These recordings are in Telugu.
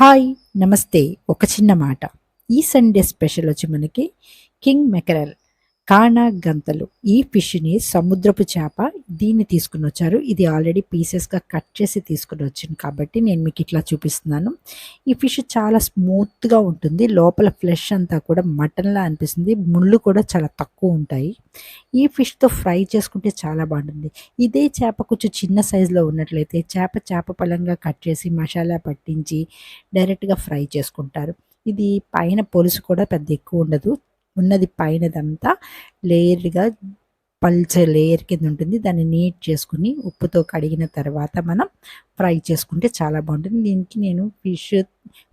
హాయ్ నమస్తే. ఒక చిన్న మాట. ఈ సండే స్పెషల్ వచ్చి మనకి కింగ్ మెకరల్. కానా గంతలు ఈ ఫిష్ని సముద్రపు చేప దీన్ని తీసుకుని వచ్చారు. ఇది ఆల్రెడీ పీసెస్గా కట్ చేసి తీసుకుని వచ్చింది కాబట్టి నేను మీకు ఇట్లా చూపిస్తున్నాను. ఈ ఫిష్ చాలా స్మూత్గా ఉంటుంది. లోపల ఫ్లెష్ అంతా కూడా మటన్లా అనిపిస్తుంది. ముళ్ళు కూడా చాలా తక్కువ ఉంటాయి. ఈ ఫిష్తో ఫ్రై చేసుకుంటే చాలా బాగుంటుంది. ఇదే చేప కొంచెం చిన్న సైజులో ఉన్నట్లయితే చేప చేప పలంగా కట్ చేసి మసాలా పట్టించి డైరెక్ట్గా ఫ్రై చేసుకుంటారు. ఇది పైన పొలుసు కూడా పెద్ద ఎక్కువ ఉండదు. ఉన్నది పైనదంతా లేయర్గా పల్చే లేయర్ కింద ఉంటుంది దాన్ని నీట్ చేసుకుని ఉప్పుతో కడిగిన తర్వాత మనం ఫ్రై చేసుకుంటే చాలా బాగుంటుంది. దీనికి నేను ఫిష్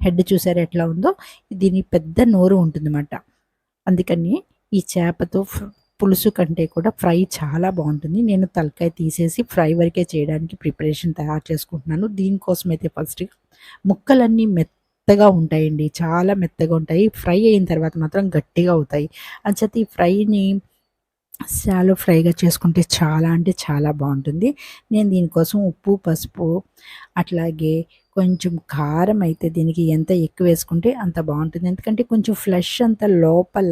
హెడ్ చూసారు ఎట్లా ఉందో? దీని పెద్ద నోరు ఉంటుందన్నమాట. అందుకని ఈ చేపతో పులుసు కంటే కూడా ఫ్రై చాలా బాగుంటుంది. నేను తలకాయ తీసేసి ఫ్రై వరకే చేయడానికి ప్రిపరేషన్ తయారు చేసుకుంటున్నాను. దీనికోసం అయితే ఫస్ట్ ముక్కలన్నీ మెత్త మెత్తగా ఉంటాయండి. చాలా మెత్తగా ఉంటాయి. ఫ్రై అయిన తర్వాత మాత్రం గట్టిగా అవుతాయి. అంచేత ఈ ఫ్రైని శాలో ఫ్రైగా చేసుకుంటే చాలా అంటే చాలా బాగుంటుంది. నేను దీనికోసం ఉప్పు పసుపు అట్లాగే కొంచెం కారం అయితే దీనికి ఎంత ఎక్కువ వేసుకుంటే అంత బాగుంటుంది. ఎందుకంటే కొంచెం ఫ్లష్ అంత లోపల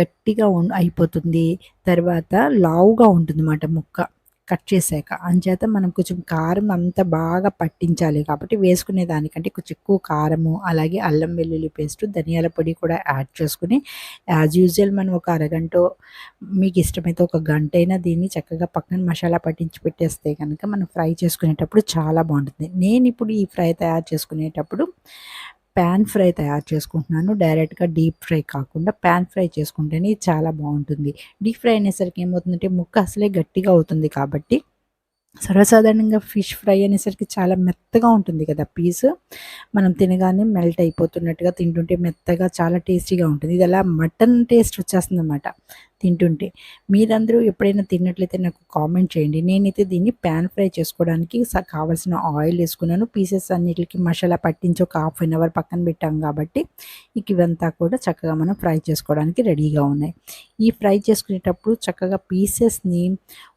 గట్టిగా అయిపోతుంది. తర్వాత లావుగా ఉంటుంది అన్నమాట ముక్క. కట్ చేశాక. అంచేత మనం కొంచెం కారం అంత బాగా పట్టించాలి కాబట్టి వేసుకునే దానికంటే కొంచెం ఎక్కువ కారము అలాగే అల్లం వెల్లుల్లి పేస్ట్ ధనియాల పొడి కూడా యాడ్ చేసుకుని యాజ్ యూజువల్ మనం ఒక అరగంట మీకు ఇష్టమైతే ఒక గంట అయినా దీన్ని చక్కగా పక్కన మసాలా పట్టించి పెట్టేస్తే కనుక మనం ఫ్రై చేసుకునేటప్పుడు చాలా బాగుంటుంది. నేను ఇప్పుడు ఈ ఫ్రై తయారు చేసుకునేటప్పుడు ప్యాన్ ఫ్రై తయారు చేసుకుంటున్నాను. డైరెక్ట్గా డీప్ ఫ్రై కాకుండా ప్యాన్ ఫ్రై చేసుకుంటేనే చాలా బాగుంటుంది. డీప్ ఫ్రై అనేసరికి ఏమవుతుందంటే ముక్క అసలే గట్టిగా అవుతుంది కాబట్టి సర్వసాధారణంగా ఫిష్ ఫ్రై అనేసరికి చాలా మెత్తగా ఉంటుంది కదా పీస్. మనం తినగానే మెల్ట్ అయిపోతున్నట్టుగా తింటుంటే మెత్తగా చాలా టేస్టీగా ఉంటుంది. ఇది అలా మటన్ టేస్ట్ వచ్చేస్తుంది అన్నమాట తింటుంటే. మీరందరూ ఎప్పుడైనా తిన్నట్లయితే నాకు కామెంట్ చేయండి. నేనైతే దీన్ని ప్యాన్ ఫ్రై చేసుకోవడానికి కావాల్సిన ఆయిల్ వేసుకున్నాను. పీసెస్ అన్నిటికి మసాలా పట్టించి ఒక హాఫ్ అన్ అవర్ పక్కన పెట్టాం కాబట్టి ఇవంతా కూడా చక్కగా మనం ఫ్రై చేసుకోవడానికి రెడీగా ఉన్నాయి. ఈ ఫ్రై చేసుకునేటప్పుడు చక్కగా పీసెస్ని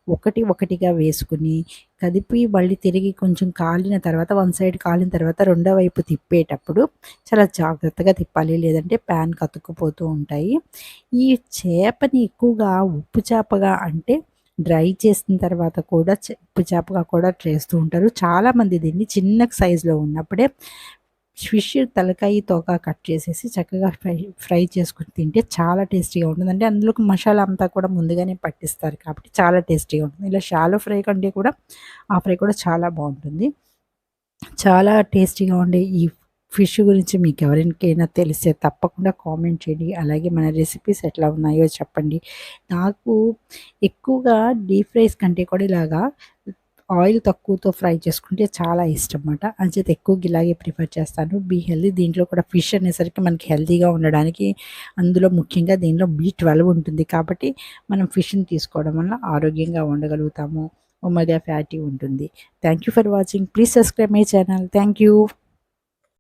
ఒకటి ఒకటిగా వేసుకుని కదిపి మళ్ళీ తిరిగి కొంచెం కాలిన తర్వాత వన్ సైడ్ కాలిన తర్వాత రెండో వైపు తిప్పేటప్పుడు చాలా జాగ్రత్తగా తిప్పాలి. లేదంటే ప్యాన్ కతుక్కుపోతూ ఉంటాయి. ఈ చేపని ఎక్కువగా ఉప్పు చేపగా అంటే డ్రై చేసిన తర్వాత కూడా ఉప్పు చేపగా కూడా చేస్తూ ఉంటారు. చాలామంది దీన్ని చిన్న సైజులో ఉన్నప్పుడే ఫిష్ తలకాయ తోక కట్ చేసేసి చక్కగా ఫ్రై ఫ్రై చేసుకుని తింటే చాలా టేస్టీగా ఉంటుంది. అంటే అందులోకి మసాలా అంతా కూడా ముందుగానే పట్టిస్తారు కాబట్టి చాలా టేస్టీగా ఉంటుంది. ఇలా షాలో ఫ్రై కంటే కూడా ఆ ఫ్రై కూడా చాలా బాగుంటుంది. చాలా టేస్టీగా ఉండే ఈ ఫిష్ గురించి మీకు ఎవరికైనా తెలిస్తే తప్పకుండా కామెంట్ చేయండి. అలాగే మన రెసిపీస్ ఎట్లా ఉన్నాయో చెప్పండి. నాకు ఎక్కువగా డీప్ ఫ్రైస్ కంటే కూడా ఇలాగా ఆయిల్ తక్కువతో ఫ్రై చేసుకుంటే చాలా ఇష్టం అన్నమాట అంచేత ఎక్కువ ఇలాగే ప్రిఫర్ చేస్తాను. Be healthy. దీంట్లో కూడా ఫిష్ అనేసరికి మనకి హెల్దీగా ఉండడానికి అందులో ముఖ్యంగా దీనిలో బీ ట్వెల్వ్ ఉంటుంది కాబట్టి మనం ఫిష్ని తీసుకోవడం వల్ల ఆరోగ్యంగా ఉండగలుగుతాము. ఒమేగా ఫ్యాటీ ఉంటుంది. Thank you for watching. Please subscribe my channel. Thank you